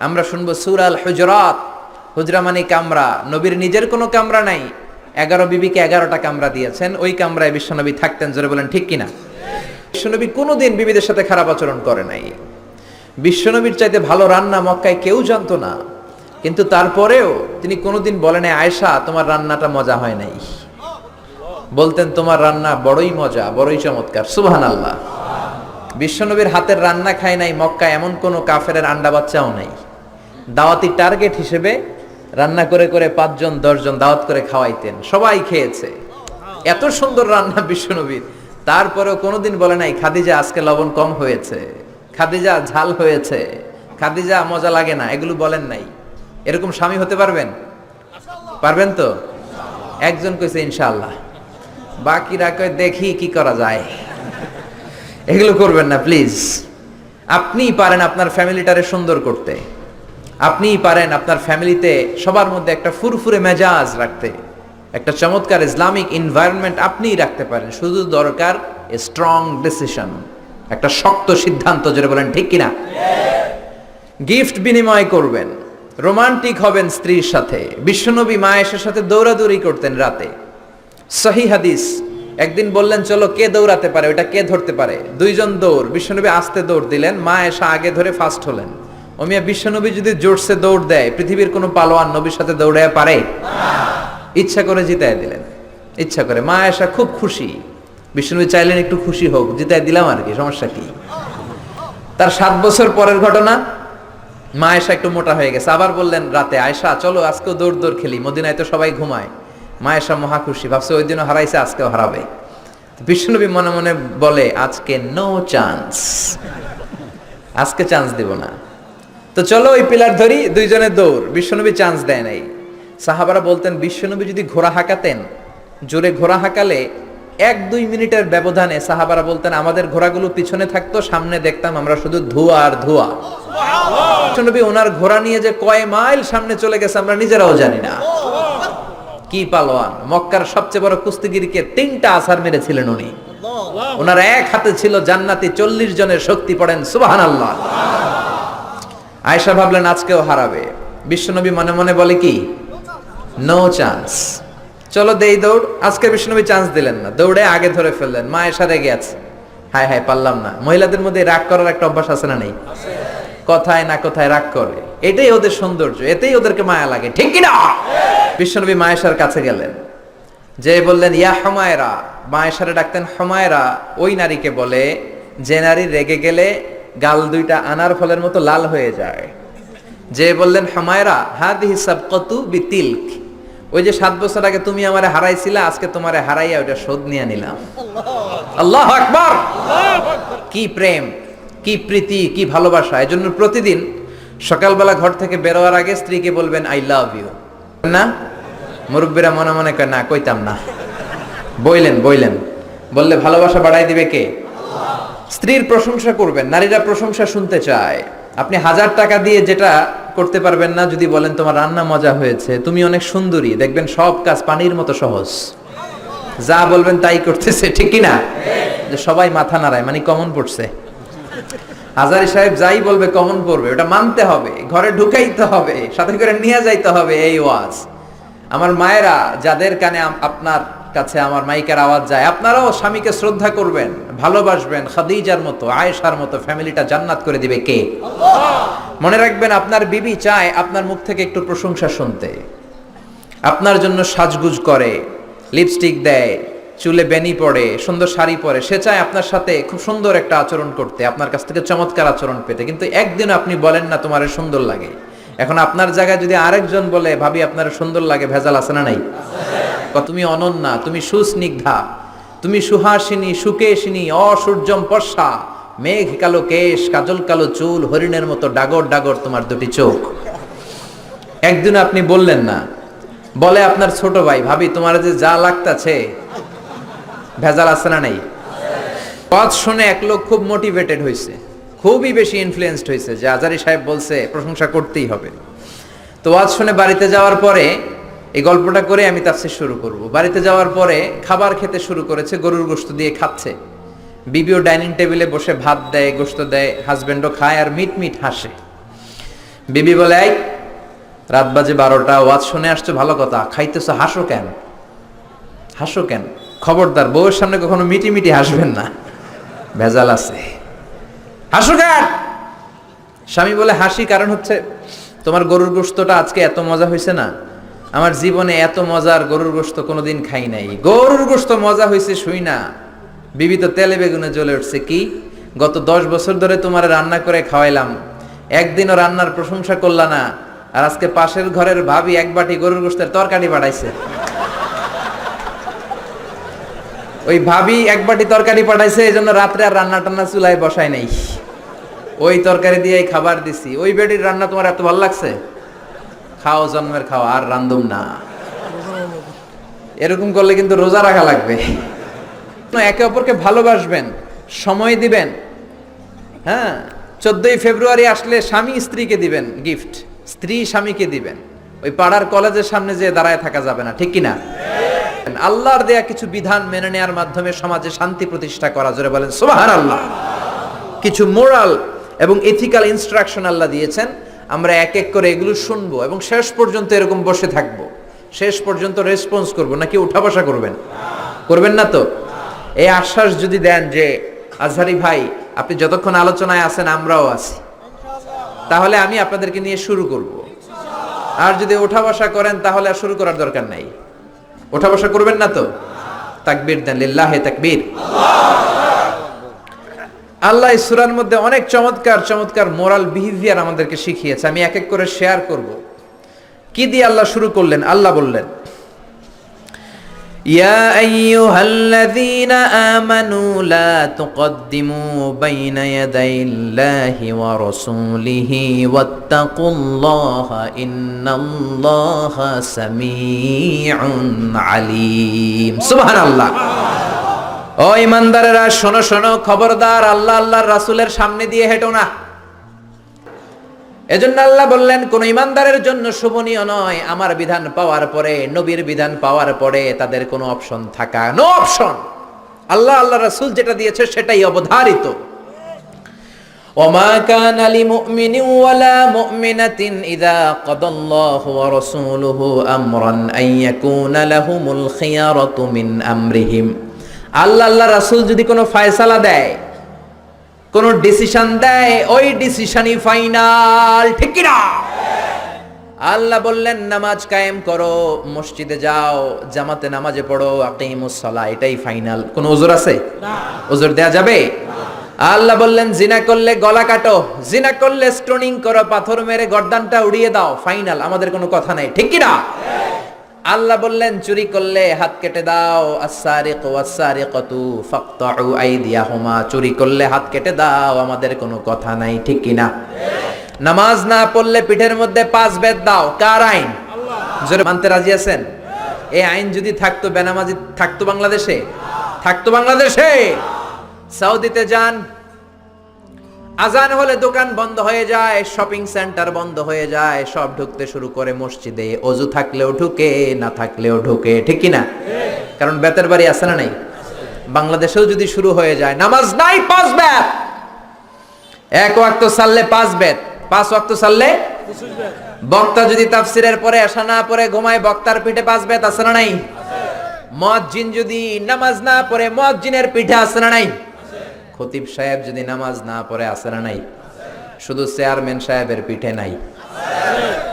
আমরা শুনব সুরাল হুজরাত হুজরা মানে কামরা। নবীর নিজের কোনো কামরা নাই। এগারো বিবিকে এগারোটা কামরা দিয়েছেন। ওই কামরায় বিশ্বনবী থাকতেন, জোরে বলেন, ঠিক কিনা? বিশ্বনবী কোনোদিন বিবিদের সাথে খারাপ আচরণ করে নাই। বিশ্বনবীর চাইতে ভালো রান্না মক্কায় কেউ জানতো না। কিন্তু তারপরেও তিনি কোনোদিন বলেন আয়সা তোমার রান্নাটা মজা হয় নাই। বলতেন, তোমার রান্না বড়ই মজা, বড়ই চমৎকার। সুবহান আল্লাহ বিশ্বনবীর হাতের রান্না খায় নাই মক্কা এমন কোনো কাফেরের আন্ডা বাচ্চাও নাই। দাওয়াতি টার্গেট হিসেবে রান্না করে করে পাঁচজন, দশজন দাওয়াত করে খাওয়াইতেন। সবাই খেয়েছে। এত সুন্দর রান্না বিশ্বনবীর। তারপরেও কোনোদিন বলে নাই, খাদিজা, আজকে লবণ কম হয়েছে। খাদিজা, ঝাল হয়েছে। খাদিজা, মজা লাগে না। এগুলো বলেন নাই। এরকম স্বামী হতে পারবেন? পারবেন তো? একজন কইছে, ইনশাআল্লাহ। বাকিরা কয়, দেখি কি করা যায়। এগুলো করবেন না, প্লিজ। আপনিই পারেন আপনার ফ্যামিলিটারে সুন্দর করতে। আপনিই পারেন আপনার ফ্যামিলিতে সবার মধ্যে একটা ফুরফুরে মেজাজ রাখতে। একটা চমৎকার ইসলামিক এনভায়রনমেন্ট আপনিই রাখতে পারেন। শুধু দরকার স্ট্রং ডিসিশন একটা শক্ত সিদ্ধান্ত যেটা বলেন, ঠিক কিনা? গিফট বিনিময় করবেন। রোমান্টিক হবেন স্ত্রীর সাথে। বিশ্বনবী মায়ের সাথে দৌড়াদৌড়ি করতেন রাতে। সহি হাদিস। একদিন বললেন, চলো, কে দৌড়াতে পারে? ওটা কে ধরতে পারে? দুইজন দৌড়। বিশ্বনবী আস্তে দৌড় দিলেন। মা এসা আগে ধরে ফার্স্ট হলেন। ওমিয়া বিশ্বনবী যদি জোরসে দৌড় দেয়, পৃথিবীর কোনো পালোয়ান নবীর সাথে দৌড়ায় পারে? ইচ্ছা করে জিতায় দিলেন। ইচ্ছা করে। মা এসা খুব খুশি। বিশ্বনবী চাইলেন একটু খুশি হোক জিতায় দিলাম আর কি, সমস্যা কি? তার সাত বছর পরের ঘটনা, মা এসা একটু মোটা হয়ে গেছে। আবার বললেন, রাতে আয়সা চলো আজকেও দৌড় দৌড় খেলি, মদিনায় তো সবাই ঘুমায়। মা এসা মহা খুশি, ভাবছে ওই দিনও হারাইছে, আজকেও হারাবে। বিষ্ণুনবী মনে মনে বলে, আজকে নো চান্স আজকে চান্স দিব না। তো চলো ওই পিলার ধরি দুইজনে দৌড়। বিশ্বনবী চান্স দেয় নাই। সাহাবারা বলতেন বিশ্বনবী যদি ঘোড়া হাঁকাতেন জোরে ঘোড়া হাঁকালে এক দুই মিনিটের ব্যবধানে সাহাবারা বলতেন আমাদের ঘোড়াগুলো পিছনে থাকতো সামনে দেখতাম আমরা শুধু ধোঁয়া আর ধোঁয়া। বিশ্বনবী ওনার ঘোড়া নিয়ে যে কয় মাইল সামনে চলে গেছে আমরা নিজেরাও জানি না। কি পালোয়ান মক্কার সবচেয়ে বড় কুস্তিগিরিকে তিনটা আসার মেরেছিলেন উনি। ওনার এক হাতে ছিল জান্নাতি চল্লিশ জনের শক্তি পড়েন সুবাহান আল্লাহ আয়সা ভাবলেন, আজকেও হারাবে। বিশ্বনবী মনে মনে বলে কি? নো চান্স চলো দেই দৌড়। আজকে বিশ্বনবী চান্স দিলেন না। দৌড়ে আগে ধরে ফেললেন। মা এসা রেগে আছে। হায় হায়, পারলাম না। মহিলাদের মধ্যে রাগ করার একটা অভ্যাস আছে না নেই? কথায় না কথায় রাগ করে। এটাই ওদের সৌন্দর্য, এতেই ওদেরকে মায়া লাগে। ঠিক কিনা? বিশ্বনবী মায়েশার কাছে গেলেন। যে বললেন, ইয়া হমায়রা। মায়েশারে ডাকতেন, হমায়রা। ওই নারীকে বলে, যে নারী রেগে গেলে গাল দুইটা আনার ফলের মতো লাল হয়ে যায়। যে বললেন, হমায়রা হাদ হিসাব কতু বিতিলক। ওই যে সাত বছর আগে তুমি আমারে হারাইছিলা, আজকে তোমারে হারাইয়া ওটা শোধ নিয়ে নিলাম। আল্লাহ আকবার! কি প্রেম, কি প্রীতি, কি ভালোবাসা। এজন্য প্রতিদিন সকালবেলা ঘর থেকে বেরোয়ার আগে স্ত্রীকে বলবেন, আই লাভ ইউ। না। মুরব্বীরা মনে মনে কয়, না, কইতাম না। বইলেন বইলেন। বললে, ভালোবাসা বাড়াই দিবে কে? স্ত্রীর প্রশংসা করবেন, নারীরা প্রশংসা শুনতে চায়। আপনি হাজার টাকা দিয়ে যেটা করতে পারবেন না, যদি বলেন তোমার রান্না মজা হয়েছে, তুমি অনেক সুন্দরী, দেখবেন সব কাজ পানির মতো সহজ। যা বলবেন তাই করতেছে, ঠিক না যে সবাই মাথা নাড়ায় মানে কমন পড়ছে। হাজারি সাহেব যাই বলবে, কমন পড়বে, ওটা মানতে হবে, ঘরে ঢুকাইতে হবে, সাথে করে নিয়ে যাইতে হবে, এই ওয়াজ। আমার মায়েরা, যাদের কানে আপনার কাছে আমার মাইকের আওয়াজ যায়। আপনারাও স্বামীকে শ্রদ্ধা করবেন ভালোবাসবেন খাদিজার মতো আয়েশার মতো ফ্যামিলিটা জান্নাত করে দিবে কে? মনে রাখবেন আপনার বিবি চায় আপনার মুখ থেকে একটু প্রশংসা শুনতে। আপনার জন্য সাজগুজ করে লিপস্টিক দেয় চুলে বেনি পড়ে সুন্দর শাড়ি পরে। সে চায় আপনার সাথে খুব সুন্দর একটা আচরণ করতে আপনার কাছ থেকে চমৎকার আচরণ পেতে। কিন্তু একদিন আপনি বলেন না তোমার সুন্দর লাগে। এখন আপনার জায়গায় যদি আরেকজন বলে ভাবি আপনার সুন্দর লাগে ভেজাল আছে না নাই? তুমি অনন্যা, তুমি সুস্নিগ্ধা, তুমি সুহাসিনী, সুকেশিনী, অসূর্যম পর্ষা মেঘ কালো কেশ, কাজল কালো চুল, হরিণের মতো ডাগর ডাগর তোমার দুটি চোখ। একদিন আপনি বললেন না, বলে আপনার ছোট ভাই, ভাবি, তোমার যে যা লাগতাছে, ভেজাল আছে না নেই? পথ শুনে এক লোক খুব মোটিভেটেড হয়েছে খুবই বেশি ইনফ্লুয়েসড হয়েছে যে আজারি সাহেব বলছে, প্রশংসা করতেই হবে। তো ওয়াজ শুনে বাড়িতে যাওয়ার পরে এই গল্পটা করে আমি তাফসীর শুরু করব। বাড়িতে যাওয়ার পরে খাবার খেতে শুরু করেছে, গরুর গোশত দিয়ে খাচ্ছে। বিবিও ডাইনিং টেবিলে বসে ভাত দেয়, গোশত দেয়, হাজবেন্ডও খায় আর মিট মিট হাসে। বিবি বলে, এই, রাত বাজে বারোটা, ওয়াজ শুনে আসছো, ভালো কথা, খাইতেছো, হাসো কেন? হাসো কেন? খবরদার, বউয়ের সামনে কখনো মিটি মিটি হাসবেন না। ভেজাল আছে। হাসো কেন? স্বামী বলে, হাসি কারণ হচ্ছে তোমার গরুর গোস্তটা আজকে এত মজা হয়েছে না? আমার জীবনে এত মজার গরুর গোস্ত কোনোদিন খাই নাই। গরুর গোস্ত মজা হয়েছে শুই না। বিবি তো তেলে বেগুনে জ্বলে উঠছে। কি? গত দশ বছর ধরে তোমার রান্না করে খাওয়াইলাম। একদিনও রান্নার প্রশংসা করলা না। আর আজকে পাশের ঘরের ভাবি এক বাটি গরুর গোস্তের তরকারি পাঠাইছে। ওই ভাবি এক বাটি তরকারি পাঠাইছে এই জন্য রাত্রে আর রান্না টান্না চুলায় বসায় নাই। ওই তরকারি দিয়ে খাবার দিছি। ওই বেডির রান্না তোমার এত ভালো লাগছে? খাও জন্মের খাও, আর রান্ধুম না। এরকম করলে কিন্তু রোজা রাখা লাগবে। একে অপরকে ভালোবাসবেন, সময় দিবেন হ্যাঁ? চোদ্দই ফেব্রুয়ারি আসলে স্বামী স্ত্রীকে দিবেন গিফট স্ত্রী স্বামীকে দিবেন। ওই পাড়ার কলেজের সামনে যে দাঁড়ায় থাকা যাবে না, ঠিক কিনা? আল্লাহর দেয়া কিছু বিধান মেনে নেওয়ার মাধ্যমে সমাজে শান্তি প্রতিষ্ঠা করা, জোরে বলেন সুবহান আল্লাহ কিছু মোরাল এবং এথিক্যাল ইনস্ট্রাকশন আল্লাহ দিয়েছেন। আমরা এক এক করে এগুলো শুনব এবং শেষ পর্যন্ত এরকম বসে থাকব। শেষ পর্যন্ত রেসপন্স করব, নাকি উঠা বসা করবেন? করবেন না তো? এই আশ্বাস যদি দেন যে, আজহারি ভাই, আপনি যতক্ষণ আলোচনায় আছেন, আমরাও আছি। তাহলে আমি আপনাদেরকে নিয়ে শুরু করব। আর যদি ওঠা বসা করেন, তাহলে আর শুরু করার দরকার নাই। ওঠা বসা করবেন না তো? তাকবীর দেন, লিল্লাহে তাকবীর। আল্লাহ এই সূরার মধ্যে অনেক চমৎকার চমৎকার মোরাল বিহেভিয়ার আমাদেরকে শিখিয়েছে আমি এক এক করে শেয়ার করব কি দিয়ে আল্লাহ শুরু করলেন আল্লাহ বললেন يا أيها الذين آمنوا لا تقدموا بين يدي الله ورسوله واتقوا الله إن الله سميع عليم سبحان الله ও ইমানদারেরা শোনো শোনো খবরদার আল্লাহ আল্লাহর রাসূলের সামনে দিয়ে হেঁটো না এজন্য আল্লাহ বললেন কোন ইমানদারের জন্য শোভনীয় নয় আমার বিধান পাওয়ার পরে নবীর বিধান পাওয়ার পরে তাদের কোনো অপশন থাকা নো অপশন আল্লাহ আল্লাহ রাসূল যেটা দিয়েছে সেটাই অবধারিত وما كان لمؤمن ولا مؤمنة إذا قضى الله ورسوله أمرا أن يكون لهم الخيارة من أمرهم আল্লাহ আল্লাহ রাসুল যদি কোনো ফায়সালা দেয় কোন ডিসিশন দেয় ওই ডিসিশনই ফাইনাল ঠিক না আল্লাহ বললেন নামাজ কায়েম করো মসজিদে যাও জামাতে নামাজে পড়ো আকিমুস সালাহ এটাই ফাইনাল কোন ওজোর আছে? ওজোর দেয়া যাবে? আল্লাহ বললেন জিনা করলে গলা কাটো জিনা করলে স্টোনিং করো পাথর মেরে গর্দানটা উড়িয়ে দাও ফাইনাল আমাদের কোনো কথা নাই ঠিক কি না আল্লাহ বললেন, চুরি করলে হাত কেটে দাও। আসারিক ওয়াসারিকাতু ফাকতাউ আইদিয়াহুমা। চুরি করলে হাত কেটে দাও, আমাদের কোনো কথা নাই, ঠিক কি না নামাজ না পড়লে পিঠের মধ্যে পাঁচ বেদ দাও। কার আইন? জোরে মানতে রাজি আছেন? এই আইন যদি থাকতো, বেনামাজি থাকতো বাংলাদেশে? থাকতো বাংলাদেশে? সৌদিতে যান আজান হলে দোকান বন্ধ হয়ে যায় শপিং সেন্টার বন্ধ হয়ে যায়, সব ঢুকতে শুরু করে মসজিদে। অজু থাকলেও ঢুকে, না থাকলেও ঢুকে, ঠিক কি না কারণ বেতের বাড়ি আছে না নাই? বাংলাদেশেও যদি শুরু হয়ে যায়, নামাজ নাই, পাঁচ বেত। এক ওয়াক্ত সাললে পাঁচ বেত। পাঁচ ওয়াক্ত সাললে বক্তা যদি তাফসিরের পরে আসা না পরে ঘুমায়, বক্তার পিঠে পাঁচ বেত আছে না নাই? মুয়াজ্জিন যদি নামাজ না পড়ে, মুয়াজ্জিনের পিঠে আছে না নাই? খতিব সাহেব যদি নামাজ না পড়ে আসে না নাই? শুধু চেয়ারম্যান সাহেবের পিঠে নাই।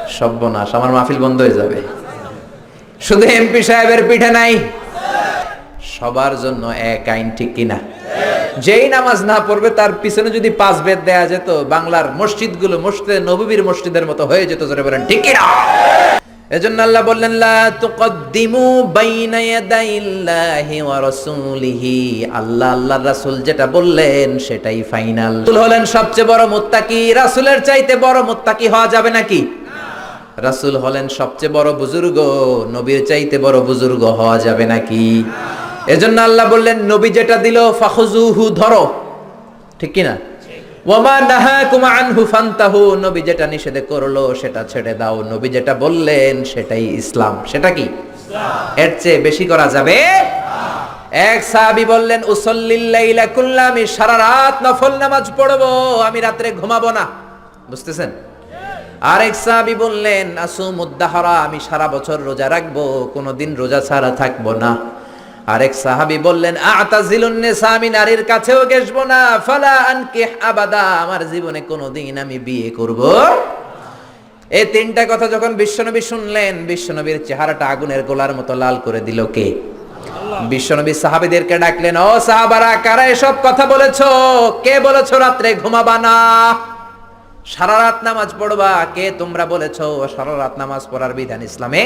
সব্যনাশ আমার মাহফিল বন্ধ হয়ে যাবে। শুধু এমপি সাহেবের পিঠে নাই। সবার জন্য এক আইন ঠিক কিনা? যেই নামাজ না পড়বে, তার পিছনে যদি পাঁচ বেদ দেয়া যেত, বাংলার মসজিদগুলো মসজিদে নববীর মসজিদের মতো হয়ে যেত, জোরে বলেন, ঠিক কিনা? এজন্য আল্লাহ বললেন, লা তুকদ্দিমু বাইনা ইয়াদাইল্লাহি ওয়া রাসূলিহি। আল্লাহ আল্লাহর রাসূল যেটা বললেন সেটাই ফাইনাল। রাসূল হলেন সবচেয়ে বড় মুত্তাকি। রাসূলের চাইতে বড় মুত্তাকি হওয়া যাবে নাকি? রাসূল হলেন সবচেয়ে বড় বুজুর্গ, নবীর চাইতে বড় বুজুর্গ হওয়া যাবে নাকি? এজন্য আল্লাহ বললেন, নবী যেটা দিল ফাখুজুহু ধরো। ঠিক কি না ওয়ামা নাহাকুম আনহু ফান্তাহু নবী যেটা নিষেধ করল সেটা ছেড়ে দাও। নবী যেটা বললেন সেটাই ইসলাম। সেটা কি? এর চেয়ে বেশি করা যাবে? এক সাহাবী বললেন উসল্লিল লাইলা কুল্লা আমি সারা রাত নফল নামাজ পড়ব আমি রাত্রে ঘুমাবো না। বুঝতেছেন? আরেক সাহাবি বললেন আসুম উদ্দাহরা আমি সারা বছর রোজা রাখব কোনোদিন রোজা ছাড়া থাকব না। আরেক সাহাবি বললেন আমি নারীর কাছেও গেসবো না। ফালা আনকিহ আবাদা আমার জীবনে কোনোদিন আমি বিয়ে করব এই তিনটা কথা যখন বিশ্বনবী শুনলেন বিশ্বনবীর চেহারাটা আগুনের গোলার মতো লাল করে দিল কে? বিশ্বনবী সাহাবিদেরকে ডাকলেন ও সাহাবারা কারা এসব কথা বলেছ? কে বলেছ রাত্রে ঘুমাবা না? সারা রাত নামাজ পড়বা। কে তোমরা বলেছ সারা রাত নামাজ পড়ার বিধান ইসলামে?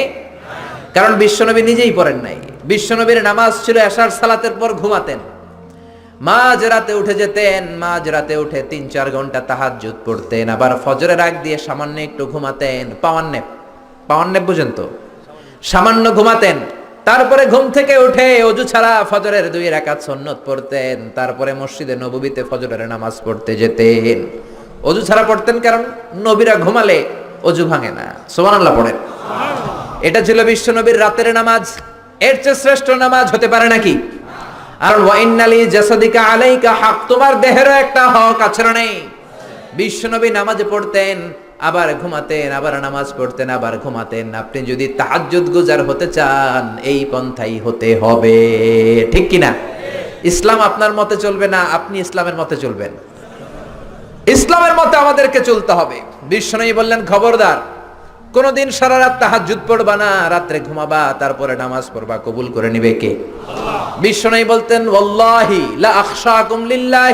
কারণ বিশ্বনবী নিজেই পড়েন নাই। বিশ্বনবীর নামাজ ছিল এশার সালাতের পর ঘুমাতেন। মাঝ রাতে উঠে যেতেন মাঝ রাতে উঠে তিন চার ঘণ্টা তাহাজ্জুদ পড়তেন, আবার ফজরের আগ দিয়ে সামান্য একটু ঘুমাতেন পাওয়ার নেপ পাওয়ার নেপ বুঝেন তো? সামান্য ঘুমাতেন, তারপরে ঘুম থেকে উঠে অজু ছাড়া ফজরের দুই রাকাত সুন্নত পড়তেন, তারপরে মসজিদে নববীতে ফজরের নামাজ পড়তে যেতেন। অজু ছাড়া পড়তেন কারণ নবীরা ঘুমালে অজু ভাঙে না। সোমান আল্লাহ পড়েন। এটা ছিল বিশ্ব নবীর রাতের নামাজ। এর চেয়ে শ্রেষ্ঠ নামাজ হতে পারে নাকি? আর ওয়াইনালি জাসাদিকা আলাইকা তোমার দেহেরও একটা বিশ্বনবী নামাজ পড়তেন, আবার ঘুমাতেন, আবার নামাজ পড়তেন, আবার ঘুমাতেন। আপনি যদি তাহাজ্জুদ গুজার হতে চান, এই পন্থাই হতে হবে। ঠিক কি না? ইসলাম আপনার মতে চলবে না, আপনি ইসলামের মতে চলবেন। ইসলামের মতে আমাদেরকে চলতে হবে। বিশ্বনবী বললেন, খবরদার কোনদিন সারা রাত তাহাজ্জুদ পড়বা না, রাত্রে ঘুমাবা, তারপরে নামাজ পড়বা, কবুল করে নিবে কে? বলতেন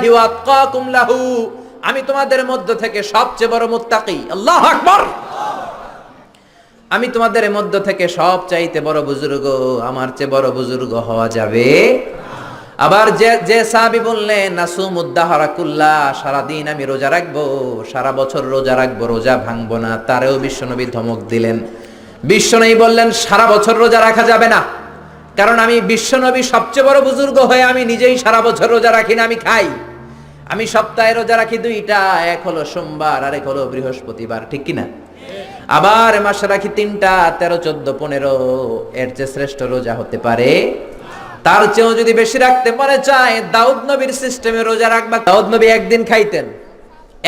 ওয়া আতকাকুম লাহু। আমি তোমাদের মধ্য থেকে সবচেয়ে বড় মুত্তাকি। আল্লাহ আকবার! আমি তোমাদের মধ্য থেকে সব চাইতে বড় বুজুর্গ। আমার চেয়ে বড় বুজুর্গ হওয়া যাবে আবার যে যে সাহাবি বললেন নাসুম উদ্দাহরাকুল্লাহ সারাদিন আমি রোজা রাখব, সারা বছর রোজা রাখব, রোজা ভাঙবো না। তারেও বিশ্বনবী ধমক দিলেন। বিশ্বনবী বললেন, সারা বছর রোজা রাখা যাবে না। কারণ আমি বিশ্বনবী সবচেয়ে বড় বুজুর্গ হয়ে আমি নিজেই সারা বছর রোজা রাখি না, আমি খাই। আমি সপ্তাহে রোজা রাখি দুইটা, এক হলো সোমবার আর এক হলো বৃহস্পতিবার। ঠিক কিনা? আবার মাসে রাখি তিনটা, তেরো, চোদ্দ, পনেরো, এর চেয়ে শ্রেষ্ঠ রোজা হতে পারে তার চেয়েও যদি বেশি রাখতে পারে চায়, দাউদ নবীর সিস্টেমে রোজা রাখবা। দাউদ নবী একদিন খাইতেন,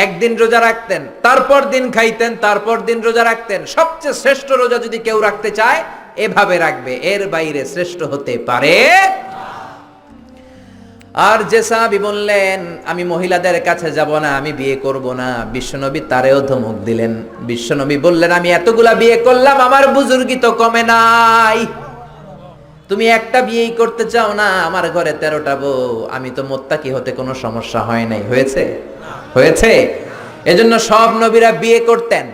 একদিন রোজা রাখতেন, তারপর দিন খাইতেন, তারপর দিন রোজা রাখতেন। সবচেয়ে শ্রেষ্ঠ রোজা যদি কেউ রাখতে চায়, এভাবে রাখবে। এর বাইরে শ্রেষ্ঠ হতে পারে আর যে সাহাবি বললেন, আমি মহিলাদের কাছে যাব না, আমি বিয়ে করব না। বিশ্বনবী তারেও ধমক দিলেন। বিশ্বনবী বললেন, আমি এতগুলা বিয়ে করলাম, আমার বুজুর্গি তো কমে নাই। তুমি একটা বিয়েই করতে চাও না? আমার ঘরে তেরোটা বউ। আমি তো মোত্তাকি হতে কোনো সমস্যা হয় নাই। হয়েছে? হয়েছে? এজন্য সব নবীরা বিয়ে করতেন।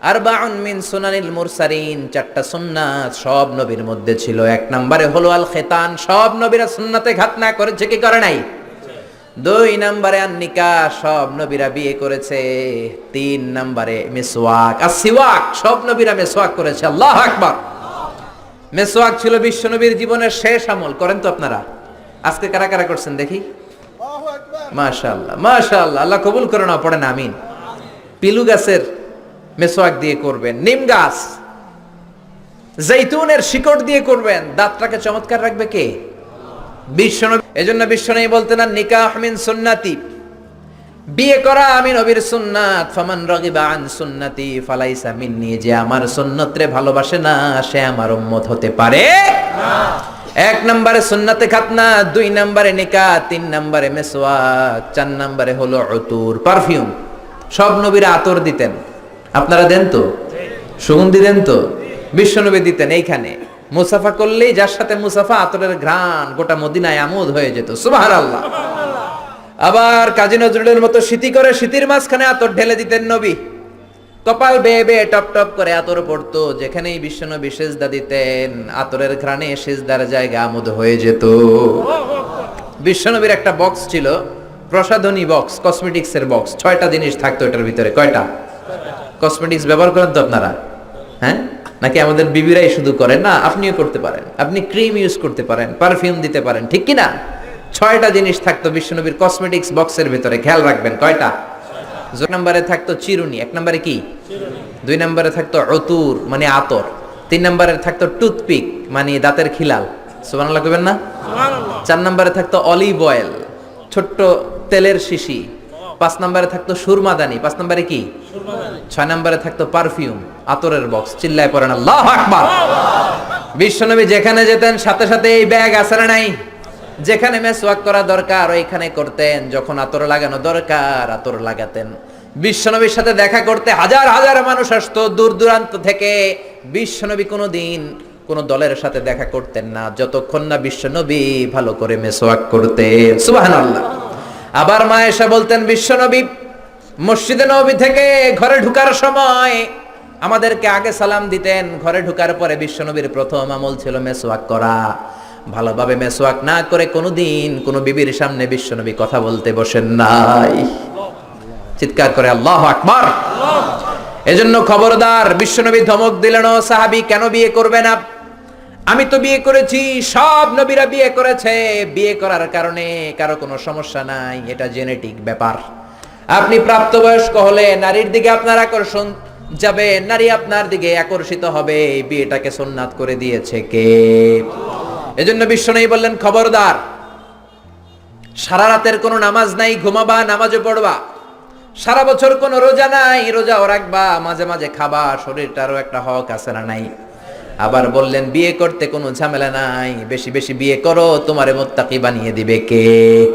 আর বাউন মিন সুনানিল মুরসারিন চারটা সুন্নাত সব নবীর মধ্যে ছিল। এক নম্বরে হলো আল খেতান সব নবীরা সুন্নাতে ঘাত না করেছে, কি করে নাই? দুই নম্বরে আন্নিকা, সব নবীরা বিয়ে করেছে। তিন নম্বরে মিসওয়াক। আর সিওয়াক, সব নবীরা মিসওয়াক করেছে। আল্লাহ আকবার। মেসোয়াক ছিল বিশ্বনবীর জীবনের শেষ আমল করেন তো আপনারা। আজকে কারা কারা করছেন দেখি? মাশাআল্লাহ মাশাআল্লাহ আল্লাহ কবুল করে না পড়েন আমিন। পিলু গাছের মেসোয়াক দিয়ে করবেন নিম গাছ জৈতুনের শিকড় দিয়ে করবেন দাঁতটাকে চমৎকার রাখবে কে? বিশ্বনবী এজন্য বিশ্বনবী বলতেন না নিকাহ মিন সুন্নাতি। বিয়ে করা আমি নবীর সুন্নাত। ফামান রাগিবা আন সুন্নাতি, ফালাইসা মিন্নি, যে আমার সুন্নতরে ভালোবাসে না, সে আমার উম্মত হতে পারে এক নম্বরে সুন্নাতে খাতনা, দুই নম্বরে নিকা তিন নম্বরে মেসওয়াক, চার নম্বরে হলো অতুর পারফিউম। সব নবীরা আতর দিতেন। আপনারা দেন তো? সুগন্ধি দেন তো? বিশ্বনবী দিতেন এইখানে। মুসাফা করলেই যার সাথে মুসাফা আতরের ঘ্রাণ গোটা মদিনায় আমোদ হয়ে যেত। সুবহানাল্লাহ। আবার কাজী নজরুলের মতো শীতি করে শীতির মাঝখানে আতর ঢেলে দিতেন নবী। কপাল বেয়ে বেয়ে টপ টপ করে আতর পড়তো, যেখানেই বিশ্বনবী সেজদা দিতেন, আতরের ঘ্রাণে সেজদার জায়গা আমোদ হয়ে যেত। বিশ্বনবীর একটা বক্স ছিল, প্রসাধনী বক্স কসমেটিক্স এর বক্স ছয়টা জিনিস থাকতো এটার ভিতরে, কয়টা? কসমেটিক্স ব্যবহার করেন তো আপনারা? হ্যাঁ? নাকি আমাদের বিবিরাই শুধু করেন? না, আপনিও করতে পারেন। আপনি ক্রিম ইউজ করতে পারেন পারফিউম দিতে পারেন, ঠিক কি না? ছয়টা জিনিস থাকতো বিশ্বনবীর কসমেটিক্স বক্সের ভিতরে খেয়াল রাখবেন কয়টা? এক নম্বরে থাকতো চিরুনি এক নম্বরে কি? দুই নম্বরে থাকতো অতুর মানে আতর। তিন নম্বরে থাকতো টুথপিক মানে দাঁতের খিলাল। সুবহানাল্লাহ কইবেন না? চার নম্বরে থাকতো অলিভ অয়েল ছোট্ট তেলের শিশি। পাঁচ নম্বরে থাকতো সুরমাদানি পাঁচ নম্বরে কি? ছয় নম্বরে থাকতো পারফিউম আতরের বক্স চিল্লায় পড়েন আল্লাহ আকবার। বিশ্বনবী যেখানে যেতেন সাথে সাথে এই ব্যাগ আছে না নাই? যেখানে মেসওয়াক করা দরকার, ওইখানে করতেন। যখন আতর লাগানো দরকার, আতর লাগাতেন। বিশ্বনবীর সাথে দেখা করতে হাজার হাজার মানুষ আসতো দূর দূরান্ত থেকে। বিশ্বনবী কোনো দিন কোন দলের সাথে দেখা করতেন না। যতক্ষণ না বিশ্বনবী ভালো করে মেসওয়াক করতেন সুবহানাল্লাহ। আবার মা এসে বলতেন, বিশ্বনবী, মসজিদে নবী থেকে ঘরে ঢুকার সময় আমাদেরকে আগে সালাম দিতেন। ঘরে ঢুকার পরে বিশ্বনবীর প্রথম আমল ছিল মেসওয়াক করা। ভালোভাবে মেসোয়াক না করে কোনোদিন কোনো বিবির সামনে বিশ্বনবী কথা বলতে বসেন নাই। চিৎকার করে, আল্লাহ আকবার! এজন্য খবরদার বিশ্বনবী ধমক দিলেন সাহাবী, কেন বিয়ে করবে না? আমি তো বিয়ে করেছি, সব নবীরা বিয়ে করেছে। বিয়ে করার কারণে কারও কোনো সমস্যা নাই, এটা জেনেটিক ব্যাপার। আপনি প্রাপ্তবয়স্ক হলে নারীর দিকে আপনার আকর্ষণ যাবে, নারী আপনার দিকে আকর্ষিত হবে। বিয়েটাকে সুন্নাত করে দিয়েছে কে? এজন্য বিশ্ব নেই বললেন, খবরদার, সারা রাতের কোনো নামাজ নাই, ঘুমাবা নামাজে পড়বা। সারা বছর কোনো রোজা নাই, রোজাও রাখবা। মাঝে মাঝে খাবা, শরীরটারও একটা হক আছে না নাই? আবার বললেন, বিয়ে করতে কোনো ঝামেলা নাই। বেশি বেশি বিয়ে করো, তোমারে মোত্তাকি বানিয়ে দিবে কে?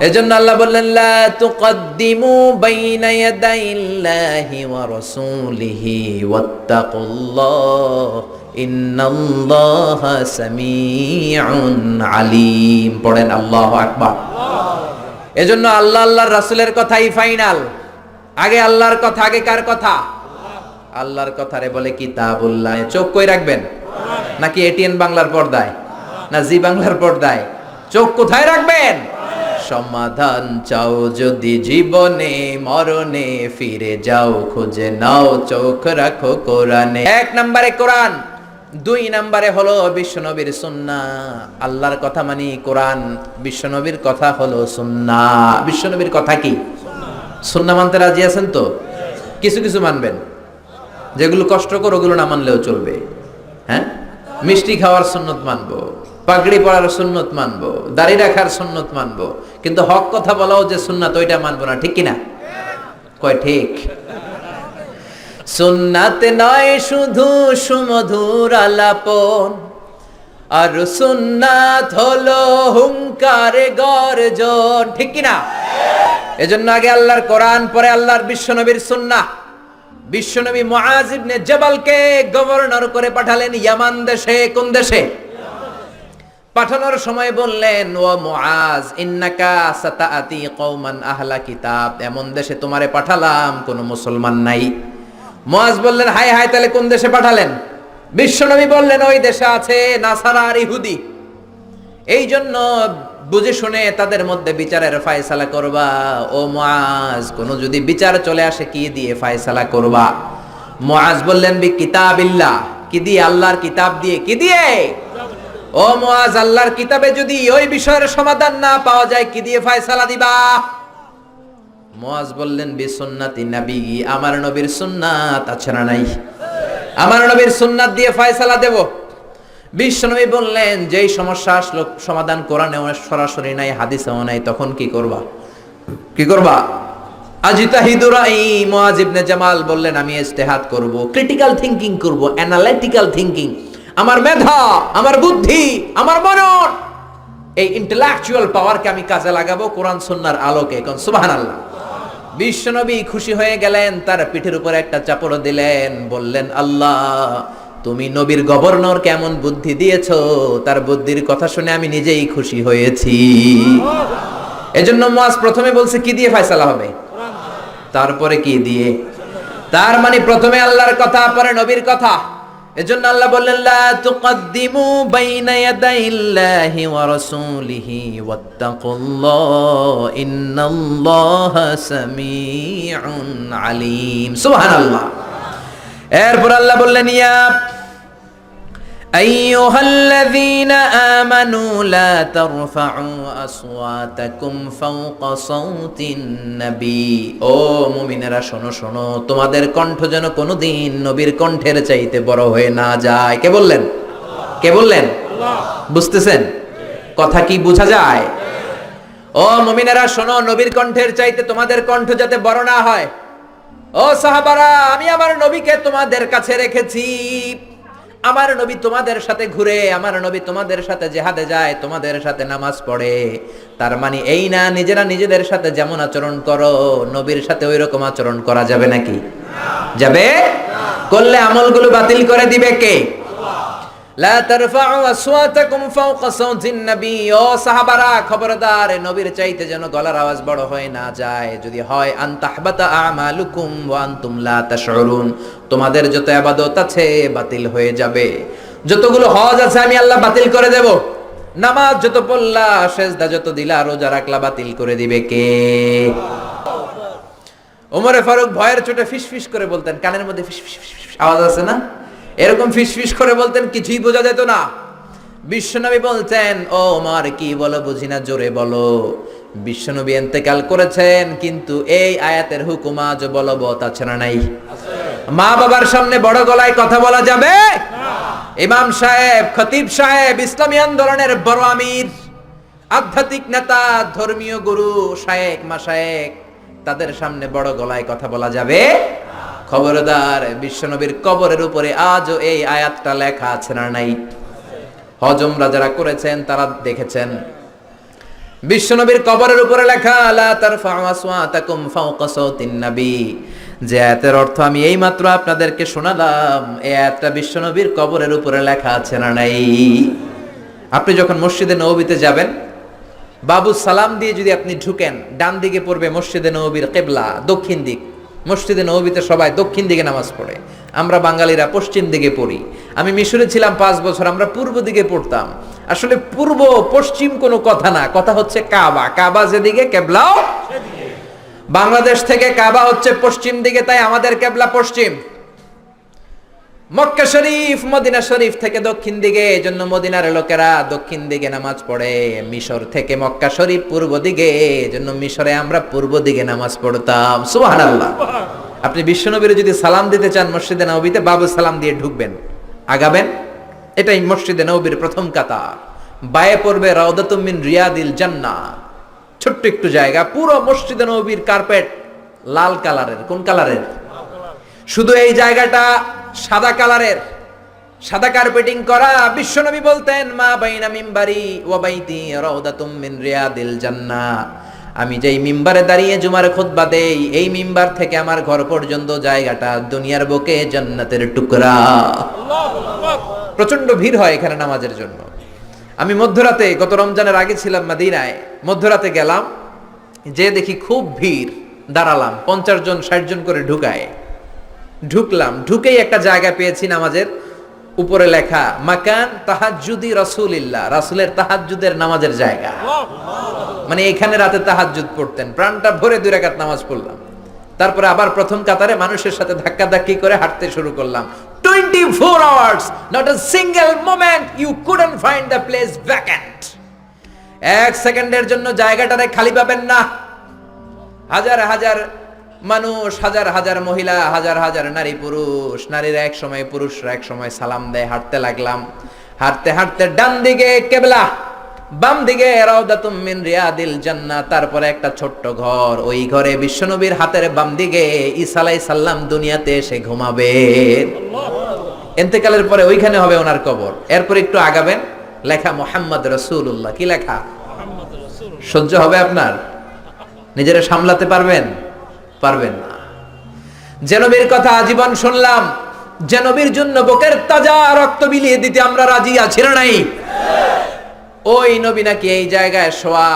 এজন্য আল্লাহ বললেন, লা তুকদ্দিমু বাইনা ইয়াদাইল্লাহি ওয়া রাসূলিহি ওয়াত্তাকুল্লাহ। ইন্নাল্লাহা সামিউন আলিম। পড়েন আল্লাহু আকবার। এজন্য আল্লাহ আল্লাহর রাসূলের কথাই ফাইনাল। আগে আল্লাহর কথা, আগে কার কথা? আল্লাহর কথারে বলে কিতাবুল্লাহ। চোখ কই রাখবেন? নাকি এটিএন বাংলার পর্দায়? না জি বাংলার পর্দায়? চোখ কোথায় রাখবেন? সমাধান চাও যদি জীবনে, মরণে ফিরে যাও, খুঁজে নাও, চোখ রাখো কোরআনে। এক নম্বরে কোরআন, দুই নম্বরে হলো বিশ্বনবীর সুন্না। আল্লাহর কথা মানি কোরআন, বিশ্বনবীর কথা হলো সুন্না। বিশ্বনবীর কথা কি? সুন্না মানতে রাজি আছেন তো? কিছু কিছু মানবেন। যেগুলো কষ্টকর ওগুলো না মানলেও চলবে। হ্যাঁ? মিষ্টি খাওয়ার সুন্নত মানবো, পাগড়ি পরার সুন্নত মানবো, দাড়ি রাখার সুন্নত মানবো। কিন্তু হক কথা বলাও যে সুন্নাত, ওইটা মানবো না, ঠিক কিনা? কয় ঠিক। সুন্নাত নয় শুধু সুমধুর আলাপন, আর সুন্নাত হলো হুঙ্কারে গর্জন, ঠিক কিনা? এজন্য আগে আল্লাহর কোরআন, পরে আল্লাহর বিশ্বনবীর সুন্নাহ। বিশ্বনবী মুআজ ইবনে জবালকে গভর্নর করে পাঠালেন ইয়ামান দেশে, কোন দেশে? পাঠানোর সময় বললেন, ও মুআজ, ইন্নাকা সাতাআতি কওমান আহলা কিতাব। এমন দেশে তোমারে পাঠালাম, কোন মুসলমান নাই। মুআজ বললেন হাই হাই তাহলে কোন দেশে পাঠালেন? বিশ্বনবী বললেন, ওই দেশে আছে নাসারা আর ইহুদি। এই জন্য বুঝে শুনে তাদের মধ্যে বিচারের ফায়সালা করবা। ও মুআজ, কোন যদি বিচার চলে আসে, কি দিয়ে ফায়সালা করবা? মুআজ বললেন, বি কিতাব কিতাবিল্লাহ। কি দিয়ে? আল্লাহর কিতাব দিয়ে। কি দিয়ে? ও মুআজ, আল্লাহর কিতাবে যদি ওই বিষয়ের সমাধান না পাওয়া যায়, কি দিয়ে ফায়সালা দিবা? মুআজ বললেন, বি সুন্নাতি নবী, আমার নবীর সুন্নাত আছে না নাই? আমার নবীর সুন্নাত দিয়ে ফায়সালা দেব। বিশ্বনবী বললেন, যেই সমস্যা আসলো, সমাধান কোরআনে সরাসরি নাই, হাদিসেও নাই, তখন কি করবা? কি করবা? আজিতাহিদুরাই মুআজ ইবনে জামাল বললেন, আমি ইজতিহাদ করব ক্রিটিক্যাল থিংকিং করব অ্যানালিটিক্যাল থিংকিং আমার মেধা, আমার বুদ্ধি, আমার মনন, এই ইন্টেলেকচুয়াল পাওয়ারকে আমি কাজে লাগাবো, কোরআন সুন্নাহর আলোকে। কোন সুবহানাল্লাহ। বিশ্বনবী খুশি হয়ে গেলেন, তার পিঠের উপর একটা চাপড় দিলেন, বললেন, আল্লাহ তুমি নবীর গভর্নর কেমন বুদ্ধি দিয়েছ? তার বুদ্ধির কথা শুনে আমি নিজেই খুশি হয়েছি। এজন্য মাস প্রথমে বলছে, কি দিয়ে ফয়সালা হবে? তারপরে কি দিয়ে? তার মানে প্রথমে আল্লাহর কথা, পরে নবীর কথা। এজন্য আল্লাহ বললেন, লা তুকদ্দিমু বাইনা ইয়াদাইল্লাহি ওয়া রাসূলিহি ওয়াত্তাকুল্লাহ, ইন্নাল্লাহা সামিউন আলিম। সুবহানাল্লাহ। এরপর আল্লাহ বললেন ইয়া أيها الذين آمنوا لا ترفعوا أصواتكم فوق صوت النبي ও মুমিনেরা শোনো শোনো তোমাদের কণ্ঠ যেন কোনোদিন নবীর কণ্ঠের চাইতে বড় হয়ে না যায় কে বললেন কে বললেন বুঝতেছেন কথা কি বোঝা যায় ও মুমিনেরা শোনো নবীর কণ্ঠের চাইতে তোমাদের কণ্ঠ যাতে বড় না হয় ও সাহাবারা, আমি আমার নবীকে তোমাদের কাছে রেখেছি। আমার নবী তোমাদের সাথে ঘুরে, আমার নবী তোমাদের সাথে জেহাদে যায়, তোমাদের সাথে নামাজ পড়ে। তার মানে এই না, নিজেরা নিজেদের সাথে যেমন আচরণ করো, নবীর সাথে ওই রকম আচরণ করা যাবে নাকি? যাবে? করলে আমলগুলো বাতিল করে দিবে কে? তোমাদের যত ইবাদত আছে, বাতিল হয়ে যাবে। যতগুলো হজ আছে, আমি আল্লাহ বাতিল করে দেব। নামাজ যত পড়লা যত দিলা, রোজা রাখলা, বাতিল করে দিবে কে? ওমরে ফারুক ভয়ের চোটে ফিস ফিস করে বলতেন, কানের মধ্যে ফিস ফিস ফিস ফিস আওয়াজ আছে না? এরকম ফিস ফিস করে বলতেন, কিছুই বোঝা যেত না। বিশ্বনবী বলতেন, ও ওমর কি বলো? বুঝি না, জোরে বলো। বিশ্বনবী এন্তেকাল করেছেন, কিন্তু এই আয়াতের হুকুম আজ বলবৎ আছে না নাই? মা বাবার সামনে বড় গলায় কথা বলা যাবে? ইমাম সাহেব, খতিব সাহেব, ইসলামী আন্দোলনের বড় আমির, আধ্যাত্মিক নেতা, ধর্মীয় গুরু, শায়েক মাশায়েক তাদের সামনে বড় গলায় কথা বলা যাবে? খবরদার, বিশ্বনবীর কবরের উপরে আজও এই আয়াতটা লেখা আছে না নাই? হজমরা যারা করেছেন, তারা দেখেছেন। বিশ্বনবীর কবরের উপরে লেখা, লা তারফাউ আসওয়াতাকুম ফাওকা সাওতিন নবী। যে আয়াতের অর্থ আমি এই মাত্র আপনাদেরকে শোনালাম, এই আয়াতটা বিশ্বনবীর কবরের উপরে লেখা আছে না নাই? আপনি যখন মসজিদে নবীতে যাবেন, বাবু সালাম দিয়ে যদি আপনি ঢুকেন, ডান দিকে পড়বে মসজিদে নবীর কেবলা, দক্ষিণ দিক। মসজিদে নবীতে সবাই দক্ষিণ দিকে নামাজ পড়ে। আমরা বাঙালিরা পশ্চিম দিকে পড়ি। আমি মিশরে ছিলাম পাঁচ বছর, আমরা পূর্ব দিকে পড়তাম। আসলে পূর্ব পশ্চিম কোনো কথা না, কথা হচ্ছে কাবা। কাবা যেদিকে, কেবলাও বাংলাদেশ থেকে কাবা হচ্ছে পশ্চিম দিকে, তাই আমাদের কেবলা পশ্চিম। মক্কা শরীফ মদিনা শরীফ থেকে দক্ষিণ দিকে এজন্য মদিনার লোকেরা দক্ষিণ দিকে নামাজ পড়ে। মিশর থেকে মক্কা শরীফ পূর্ব দিকে এজন্য মিশরে আমরা পূর্ব দিকে নামাজ পড়তাম। সুবহানাল্লাহ। আপনি বিশ্বনবীর যদি সালাম দিতে চান মসজিদে নবীতে বাবু সালাম দিয়ে ঢুকবেন। আগাবেন? এটাই মসজিদে নবীর প্রথম কাতার। বায়ে পড়বে রাউদাতুম মিন রিয়াদিল জান্না ছোট্ট একটু জায়গা পুরো মসজিদে নবীর কার্পেট লাল কালারের। কোন কালারের? শুধু এই জায়গাটা সাদা কালারের। সাদা কার্পেটিং করা বিশ্বনবী বলতেন, মা বাইনা মিম্বারি ওয়া বাইতি রাউদাতুম মিন রিয়াদিল জান্নাহ আমি যেই মিম্বারে দাঁড়িয়ে জুমার খুতবা দেই, এই মিম্বার থেকে আমার ঘর পর্যন্ত জায়গাটা দুনিয়ার বুকে জান্নাতের টুকরা। প্রচণ্ড ভিড় হয় এখানে নামাজের জন্য। আমি মধ্যরাতে, গত রমজানের আগে ছিলাম মাদিনায়, মধ্যরাতে গেলাম, যে দেখি খুব ভিড়, দাঁড়ালাম, পঞ্চাশ জন, ষাট জন করে ঢুকায়। ঢুকলাম। ঢুকেই একটা জায়গা পেয়েছি নামাজের উপরে লেখা, মাকান তাহাজ্জুদি রাসূলিল্লাহ। রাসুলের তাহাজ্জুদের নামাজের জায়গা। মানে এখানে রাতে তাহাজ্জুদ পড়তেন, প্রাণটা ভরে দুই রাকাত নামাজ পড়লাম। তারপরে আবার প্রথম কাতারে মানুষের সাথে ধাক্কা ধাক্কি করে হাঁটতে শুরু করলাম। Twenty four hours not a single moment you couldn't find the place vacant এক সেকেন্ডের জন্য জায়গাটারে খালি পাবেন না। হাজার হাজার মানুষ হাজার হাজার মহিলা হাজার হাজার নারী পুরুষ নারীরা এক সময় পুরুষরা এক সময় সালাম দেয় হাঁটতে লাগলাম। হাঁটতে হাঁটতে ডান দিকে কেবলা বাম দিকে রাউদাতুম মিন রিয়াদিল জান্নাহ তারপরে একটা ছোট্ট ঘর। ওই ঘরে বিশ্বনবীর হাতের বাম দিকে ইসালাই সাল্লাম দুনিয়াতে এসে ঘুমাবে। এন্তেকালের পরে ওইখানে হবে ওনার কবর। এরপর একটু আগাবেন। লেখা মোহাম্মদ রসুল্লাহ কি লেখা? সহ্য হবে আপনার? নিজেরা সামলাতে পারবেন? পারবেন না। জেনবীর কথা আজীবন শুনলাম জেনবীর জন্য বুকের তাজা রক্ত বিলিয়ে দিতে আমরা রাজি আছি না নাই? ওই নবী নাকি এই জায়গায় শোয়া,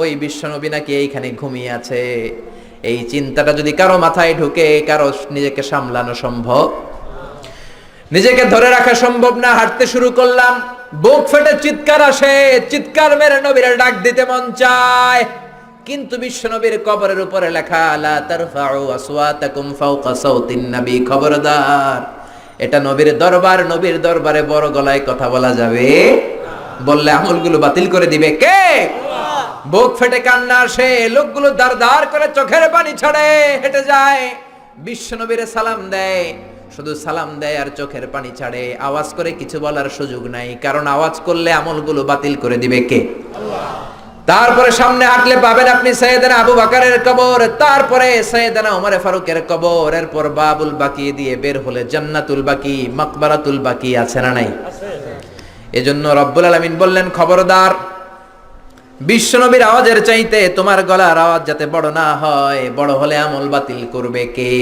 ওই বিশ্ব নবী নাকি এইখানে ঘুমিয়ে আছে। এই চিন্তাটা যদি কারও মাথায় ঢুকে, কারও নিজেকে সামলানো সম্ভব? নিজেকে ধরে রাখা সম্ভব না, হাঁটতে শুরু করলাম, বুক ফেটে চিৎকার আসে, চিৎকার মেরে নবীরা ডাক দিতে মন চায়। কিন্তু বিশ্ব নবীর কবরের উপরে লেখা খবরদার। এটা নবীর দরবার, নবীর দরবারে বড় গলায় কথা বলা যাবে। বললে আমলগুলো বাতিল করে দিবে কে? বুক ফেটে কান্না আসে, লোকগুলো দাঁড় দাঁড় করে চোখের পানি ছাড়ে, হেঁটে যায়। বিশ্ব নবীরে সালাম দেয়, শুধু সালাম দেয় আর চোখের পানি ছাড়ে। আওয়াজ করে কিছু বলার সুযোগ নাই, কারণ আওয়াজ করলে আমলগুলো বাতিল করে দিবে কে? তারপরে সামনে হাঁটলে পাবেন আপনি সৈয়দানা আবু বাকারের কবর, তারপরে সৈয়দানা উমরে ফারুকের কবর। এরপর বাবুল বাকি দিয়ে বের হলে জান্নাতুল বাকি, মাকবারাতুল বাকি আছে না নাই? এজন্য রব্বুল আলামিন বললেন, খবরদার, বিশ্বনবীর আওয়াজের চাইতে তোমার গলার আওয়াজ যাতে বড় না হয়, বড় হলে আমল বাতিল করবে কে?